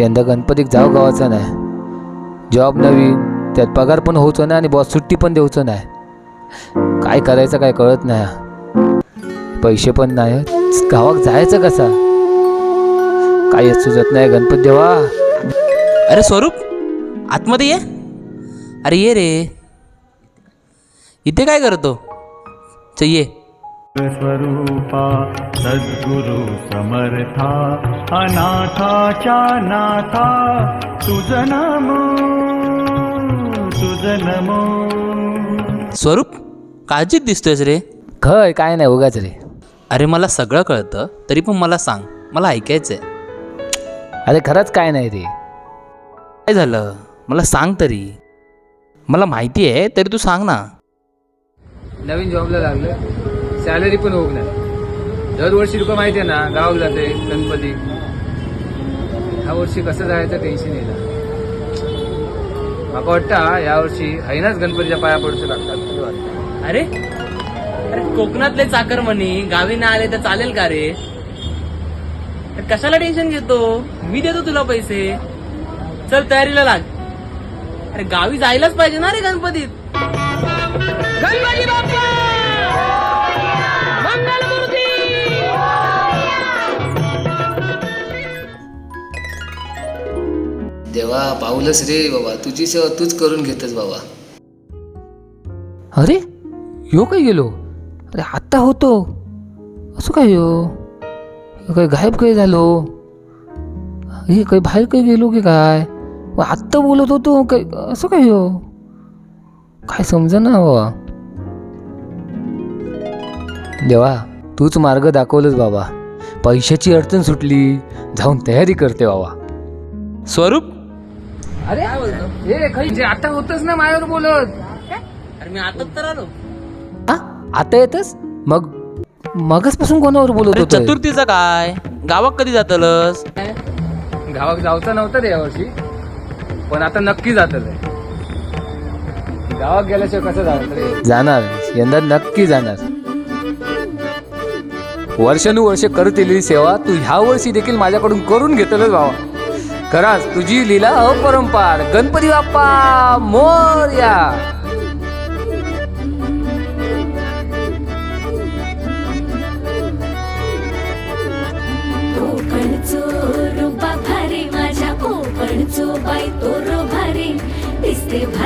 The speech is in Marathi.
यंदा गणपतीक जाऊ गावाचा नाही जॉब नवीन त्यात पगार पण होतो नाही आणि बॉस सुट्टी पण देऊचं नाही काय करायचं काय कळत नाही पैसे पण नाही गावात जायचं कसा? काय सुचत नाही गणपती देवा. अरे स्वरूप आतमध्ये ये. अरे ये रे. इथे काय करतो? च ये. स्वरूपा सद्गुरु समर्था अनाथाच्या नाथा तुझ नमो तुझ नमो स्वरूप काळजीत दिसतोयस रे? खय काय नाही उगाच रे. अरे मला सगळं कळतं तरी पण मला सांग मला ऐकायचंय. अरे खरंच काय नाही रे. काय झालं? मला सांग तरी. मला माहिती आहे तरी तू सांग ना. नवीन जॉबला लागलं सॅलरी पण होऊ नाही. दरवर्षी तुका माहिती आहे ना गावात जाते गणपती. ह्या वर्षी कसं जायचं टेन्शन येईल. माका वाटतं यावर्षी हैनाच गणपतीच्या पाया पडू लागतात. अरे? अरे कोकणातले चाकर म्हणी गावी ना आले तर चालेल का रे? अरे कशाला टेन्शन घेतो? मी देतो तुला पैसे. चल तयारीला लाग. अरे गावी जायलाच पाहिजे ना रे गणपतीत. गणपती बाप्पा! देवा पाऊलच रे बाबा. तुझी सेवा तूच करून घेतस बाबा. अरे यो काय गेलो? अरे आत्ता होतो. असं काय यो? काय गायब काय झालो? हे काय बाहेर काय गेलो की काय? व आत्ता बोलत होतो काय? असं काय हो काय समजा ना बाबा. देवा तूच मार्ग दाखवलंच बाबा. पैशाची अडचण सुटली जाऊन तयारी करते बाबा. स्वरूप अरे हे काही जे आता होतच ना माझ्यावर बोलत. अरे मी आता तर आलो. हा? आता येतच मग मगच पासून कोणावर बोलत अरे होतो चतुर्थीचं काय? गावात कधी जातलस? गावात जाऊचं नव्हतं रे यावर्षी. पण आता नक्की जात गावात गेल्याशिवाय कसं जाणार रे? जाणार. यंदा नक्की जाणार. वर्षानुवर्ष करतेली सेवा तू ह्या वर्षी देखील माझ्याकडून करून घेतलंच बाबा खरंच तुझी लीला अपरंपार. गणपती बाप्पा मोर्या भारी माझ्या कोकणचो बाई तो रो भारी. दिसते भारी